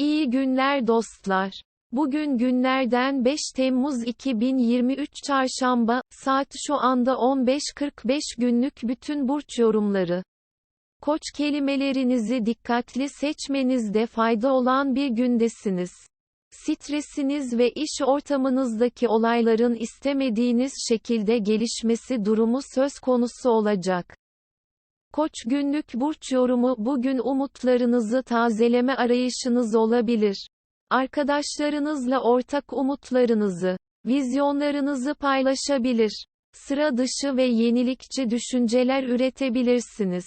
İyi günler dostlar. Bugün günlerden 5 Temmuz 2023 Çarşamba, saat şu anda 15.45 günlük bütün burç yorumları. Koç kelimelerinizi dikkatli seçmenizde fayda olan bir gündesiniz. Stresiniz ve iş ortamınızdaki olayların istemediğiniz şekilde gelişmesi durumu söz konusu olacak. Koç günlük burç yorumu bugün umutlarınızı tazeleme arayışınız olabilir. Arkadaşlarınızla ortak umutlarınızı, vizyonlarınızı paylaşabilir. Sıra dışı ve yenilikçi düşünceler üretebilirsiniz.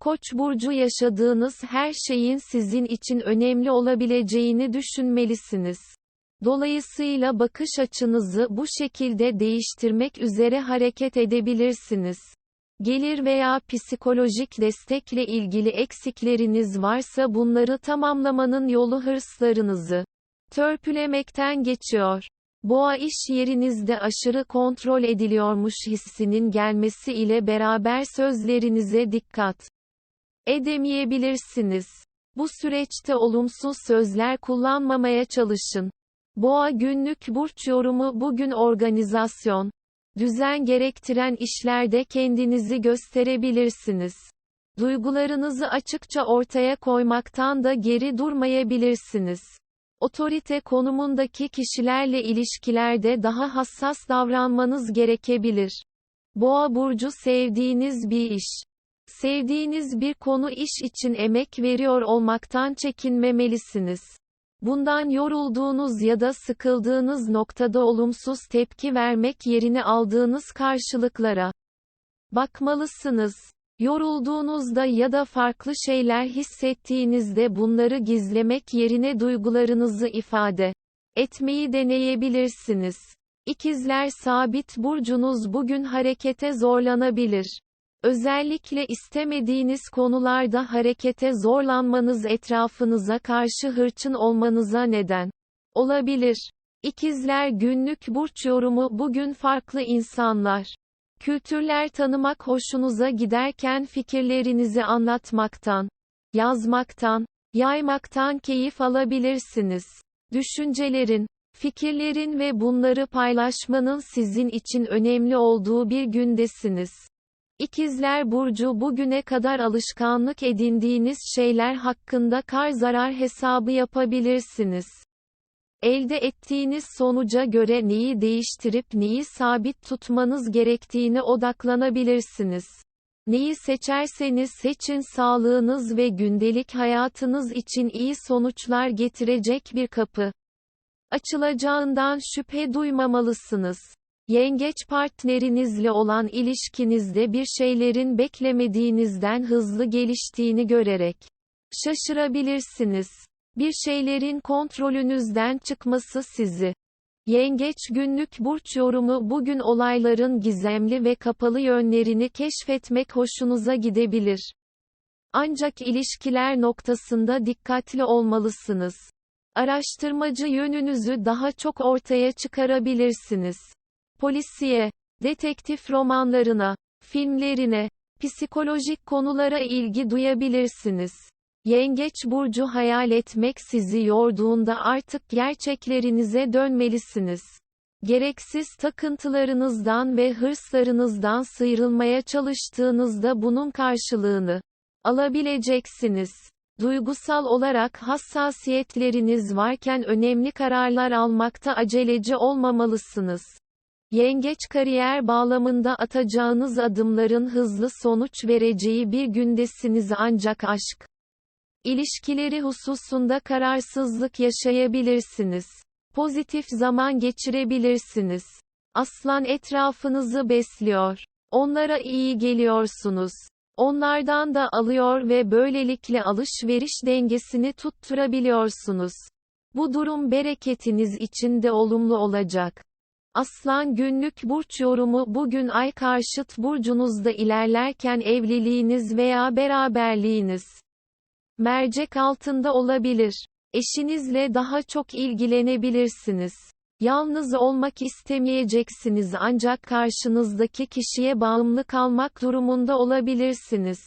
Koç burcu yaşadığınız her şeyin sizin için önemli olabileceğini düşünmelisiniz. Dolayısıyla bakış açınızı bu şekilde değiştirmek üzere hareket edebilirsiniz. Gelir veya psikolojik destekle ilgili eksikleriniz varsa bunları tamamlamanın yolu hırslarınızı törpülemekten geçiyor. Boğa iş yerinizde aşırı kontrol ediliyormuş hissinin gelmesi ile beraber sözlerinize dikkat edemeyebilirsiniz. Bu süreçte olumsuz sözler kullanmamaya çalışın. Boğa günlük burç yorumu bugün organizasyon, düzen gerektiren işlerde kendinizi gösterebilirsiniz. Duygularınızı açıkça ortaya koymaktan da geri durmayabilirsiniz. Otorite konumundaki kişilerle ilişkilerde daha hassas davranmanız gerekebilir. Boğa burcu sevdiğiniz bir iş. Sevdiğiniz bir konu iş için emek veriyor olmaktan çekinmemelisiniz. Bundan yorulduğunuz ya da sıkıldığınız noktada olumsuz tepki vermek yerine aldığınız karşılıklara bakmalısınız. Yorulduğunuzda ya da farklı şeyler hissettiğinizde bunları gizlemek yerine duygularınızı ifade etmeyi deneyebilirsiniz. İkizler sabit burcunuz bugün harekete zorlanabilir. Özellikle istemediğiniz konularda harekete zorlanmanız etrafınıza karşı hırçın olmanıza neden olabilir. İkizler günlük burç yorumu bugün farklı insanlar. Kültürler tanımak hoşunuza giderken fikirlerinizi anlatmaktan, yazmaktan, yaymaktan keyif alabilirsiniz. Düşüncelerin, fikirlerin ve bunları paylaşmanın sizin için önemli olduğu bir gündesiniz. İkizler Burcu bugüne kadar alışkanlık edindiğiniz şeyler hakkında kar zarar hesabı yapabilirsiniz. Elde ettiğiniz sonuca göre neyi değiştirip neyi sabit tutmanız gerektiğine odaklanabilirsiniz. Neyi seçerseniz seçin sağlığınız ve gündelik hayatınız için iyi sonuçlar getirecek bir kapı açılacağından şüphe duymamalısınız. Yengeç partnerinizle olan ilişkinizde bir şeylerin beklemediğinizden hızlı geliştiğini görerek şaşırabilirsiniz. Bir şeylerin kontrolünüzden çıkması sizi Yengeç günlük burç yorumu bugün olayların gizemli ve kapalı yönlerini keşfetmek hoşunuza gidebilir. Ancak ilişkiler noktasında dikkatli olmalısınız. Araştırmacı yönünüzü daha çok ortaya çıkarabilirsiniz polisiye, detektif romanlarına, filmlerine, psikolojik konulara ilgi duyabilirsiniz. Yengeç burcu hayal etmek sizi yorduğunda artık gerçeklerinize dönmelisiniz. Gereksiz takıntılarınızdan ve hırslarınızdan sıyrılmaya çalıştığınızda bunun karşılığını alabileceksiniz. Duygusal olarak hassasiyetleriniz varken önemli kararlar almakta aceleci olmamalısınız. Yengeç kariyer bağlamında atacağınız adımların hızlı sonuç vereceği bir gündesiniz ancak aşk ilişkileri hususunda kararsızlık yaşayabilirsiniz. Pozitif zaman geçirebilirsiniz. Aslan etrafınızı besliyor. Onlara iyi geliyorsunuz. Onlardan da alıyor ve böylelikle alışveriş dengesini tutturabiliyorsunuz. Bu durum bereketiniz için de olumlu olacak. Aslan günlük burç yorumu bugün ay karşıt burcunuzda ilerlerken evliliğiniz veya beraberliğiniz mercek altında olabilir. Eşinizle daha çok ilgilenebilirsiniz. Yalnız olmak istemeyeceksiniz ancak karşınızdaki kişiye bağımlı kalmak durumunda olabilirsiniz.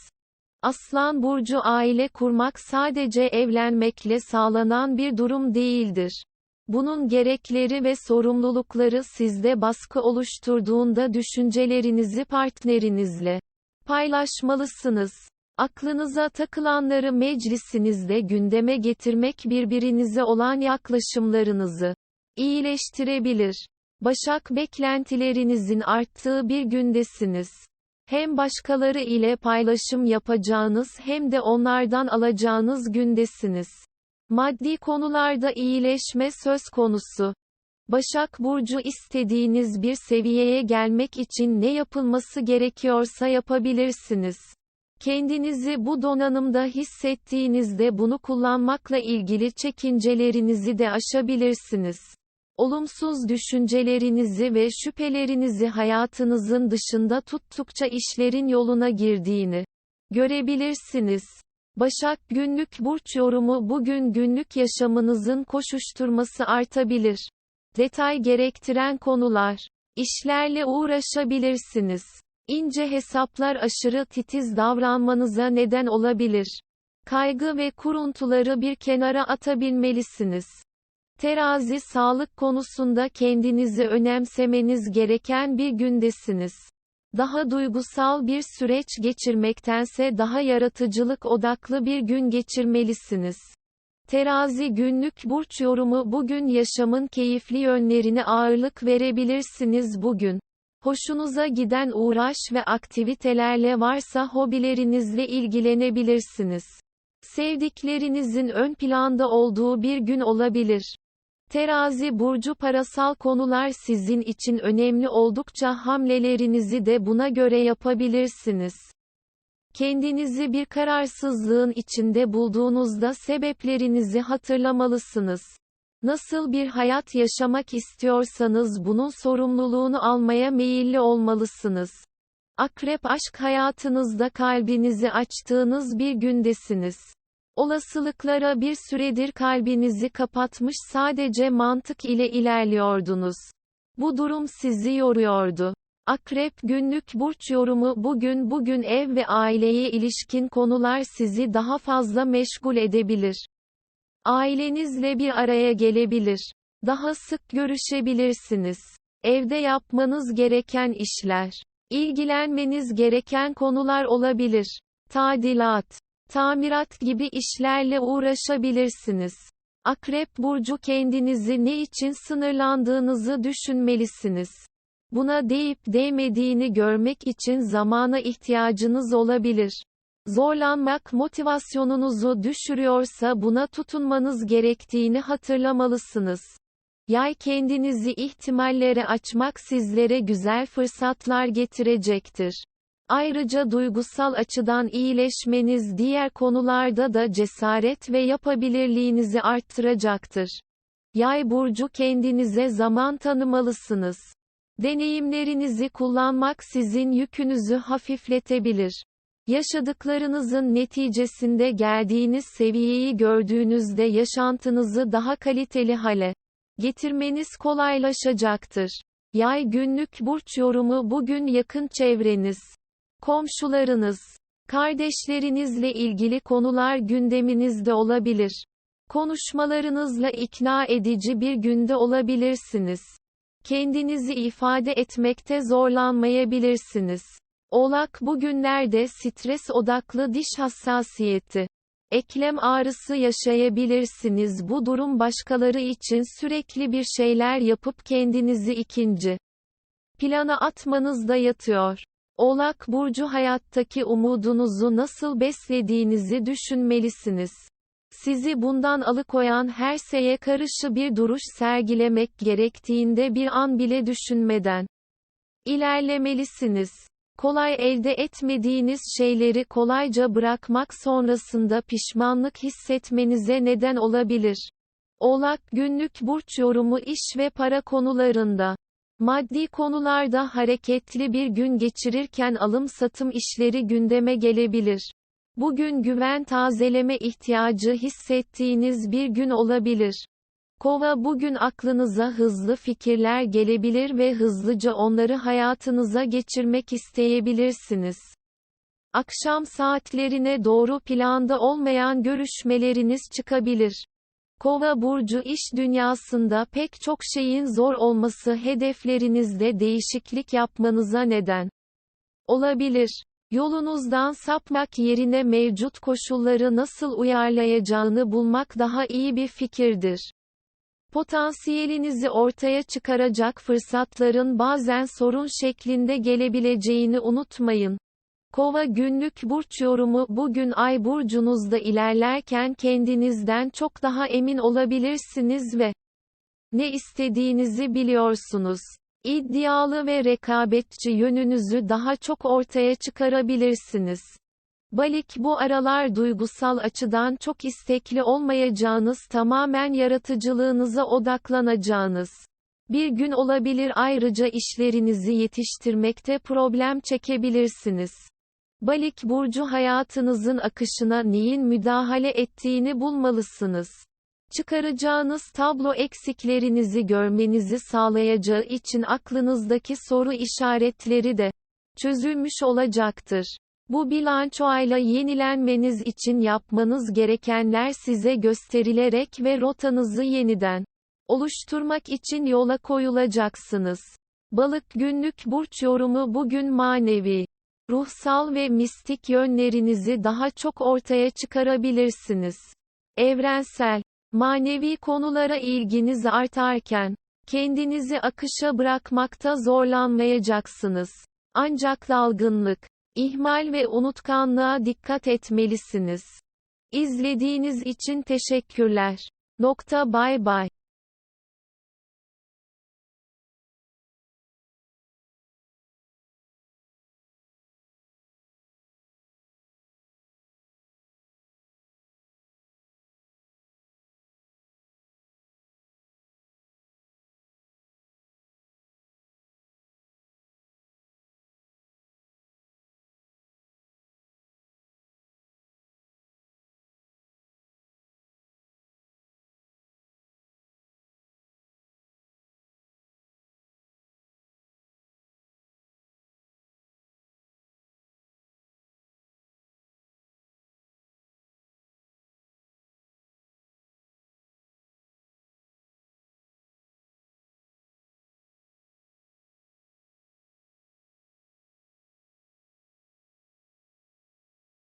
Aslan burcu aile kurmak sadece evlenmekle sağlanan bir durum değildir. Bunun gerekleri ve sorumlulukları sizde baskı oluşturduğunda düşüncelerinizi partnerinizle paylaşmalısınız. Aklınıza takılanları meclisinizde gündeme getirmek birbirinize olan yaklaşımlarınızı iyileştirebilir. Başak beklentilerinizin arttığı bir gündesiniz. Hem başkaları ile paylaşım yapacağınız hem de onlardan alacağınız gündesiniz. Maddi konularda iyileşme söz konusu. Başak Burcu istediğiniz bir seviyeye gelmek için ne yapılması gerekiyorsa yapabilirsiniz. Kendinizi bu donanımda hissettiğinizde bunu kullanmakla ilgili çekincelerinizi de aşabilirsiniz. Olumsuz düşüncelerinizi ve şüphelerinizi hayatınızın dışında tuttukça işlerin yoluna girdiğini görebilirsiniz. Başak günlük burç yorumu bugün günlük yaşamınızın koşuşturması artabilir. Detay gerektiren konular. İşlerle uğraşabilirsiniz. İnce hesaplar aşırı titiz davranmanıza neden olabilir. Kaygı ve kuruntuları bir kenara atabilmelisiniz. Terazi sağlık konusunda kendinizi önemsemeniz gereken bir gündesiniz. Daha duygusal bir süreç geçirmektense daha yaratıcılık odaklı bir gün geçirmelisiniz. Terazi günlük burç yorumu bugün yaşamın keyifli yönlerine ağırlık verebilirsiniz bugün. Hoşunuza giden uğraş ve aktivitelerle varsa hobilerinizle ilgilenebilirsiniz. Sevdiklerinizin ön planda olduğu bir gün olabilir. Terazi burcu parasal konular sizin için önemli oldukça hamlelerinizi de buna göre yapabilirsiniz. Kendinizi bir kararsızlığın içinde bulduğunuzda sebeplerinizi hatırlamalısınız. Nasıl bir hayat yaşamak istiyorsanız bunun sorumluluğunu almaya meyilli olmalısınız. Akrep aşk hayatınızda kalbinizi açtığınız bir gündesiniz. Olasılıklara bir süredir kalbinizi kapatmış sadece mantık ile ilerliyordunuz. Bu durum sizi yoruyordu. Akrep günlük burç yorumu bugün bugün ev ve aileye ilişkin konular sizi daha fazla meşgul edebilir. Ailenizle bir araya gelebilir. Daha sık görüşebilirsiniz. Evde yapmanız gereken işler. İlgilenmeniz gereken konular olabilir. Tadilat, tamirat gibi işlerle uğraşabilirsiniz. Akrep burcu kendinizi ne için sınırlandığınızı düşünmelisiniz. Buna deyip değmediğini görmek için zamana ihtiyacınız olabilir. Zorlanmak motivasyonunuzu düşürüyorsa buna tutunmanız gerektiğini hatırlamalısınız. Yay kendinizi ihtimallere açmak sizlere güzel fırsatlar getirecektir. Ayrıca duygusal açıdan iyileşmeniz diğer konularda da cesaret ve yapabilirliğinizi arttıracaktır. Yay burcu kendinize zaman tanımalısınız. Deneyimlerinizi kullanmak sizin yükünüzü hafifletebilir. Yaşadıklarınızın neticesinde geldiğiniz seviyeyi gördüğünüzde yaşantınızı daha kaliteli hale getirmeniz kolaylaşacaktır. Yay günlük burç yorumu bugün yakın çevreniz, komşularınız, kardeşlerinizle ilgili konular gündeminizde olabilir. Konuşmalarınızla ikna edici bir günde olabilirsiniz. Kendinizi ifade etmekte zorlanmayabilirsiniz. Oğlak bugünlerde stres odaklı diş hassasiyeti, eklem ağrısı yaşayabilirsiniz. Bu durum başkaları için sürekli bir şeyler yapıp kendinizi ikinci plana atmanızda yatıyor. Oğlak burcu hayattaki umudunuzu nasıl beslediğinizi düşünmelisiniz. Sizi bundan alıkoyan her şeye karşı bir duruş sergilemek gerektiğinde bir an bile düşünmeden ilerlemelisiniz. Kolay elde etmediğiniz şeyleri kolayca bırakmak sonrasında pişmanlık hissetmenize neden olabilir. Oğlak günlük burç yorumu iş ve para konularında Maddi konularda hareketli bir gün geçirirken alım-satım işleri gündeme gelebilir. Bugün güven tazeleme ihtiyacı hissettiğiniz bir gün olabilir. Kova bugün aklınıza hızlı fikirler gelebilir ve hızlıca onları hayatınıza geçirmek isteyebilirsiniz. Akşam saatlerine doğru planda olmayan görüşmeleriniz çıkabilir. Kova burcu iş dünyasında pek çok şeyin zor olması hedeflerinizde değişiklik yapmanıza neden olabilir. Yolunuzdan sapmak yerine mevcut koşulları nasıl uyarlayacağını bulmak daha iyi bir fikirdir. Potansiyelinizi ortaya çıkaracak fırsatların bazen sorun şeklinde gelebileceğini unutmayın. Kova günlük burç yorumu bugün ay burcunuzda ilerlerken kendinizden çok daha emin olabilirsiniz ve ne istediğinizi biliyorsunuz. İddialı ve rekabetçi yönünüzü daha çok ortaya çıkarabilirsiniz. Balik bu aralar duygusal açıdan çok istekli olmayacağınız tamamen yaratıcılığınıza odaklanacağınız bir gün olabilir ayrıca işlerinizi yetiştirmekte problem çekebilirsiniz. Balik burcu hayatınızın akışına neyin müdahale ettiğini bulmalısınız. Çıkaracağınız tablo eksiklerinizi görmenizi sağlayacağı için aklınızdaki soru işaretleri de çözülmüş olacaktır. Bu bilançoyla yenilenmeniz için yapmanız gerekenler size gösterilerek ve rotanızı yeniden oluşturmak için yola koyulacaksınız. Balık günlük burç yorumu bugün manevi, ruhsal ve mistik yönlerinizi daha çok ortaya çıkarabilirsiniz. Evrensel, manevi konulara ilginiz artarken, kendinizi akışa bırakmakta zorlanmayacaksınız. Ancak dalgınlık, ihmal ve unutkanlığa dikkat etmelisiniz. İzlediğiniz için teşekkürler. Nokta bay bay.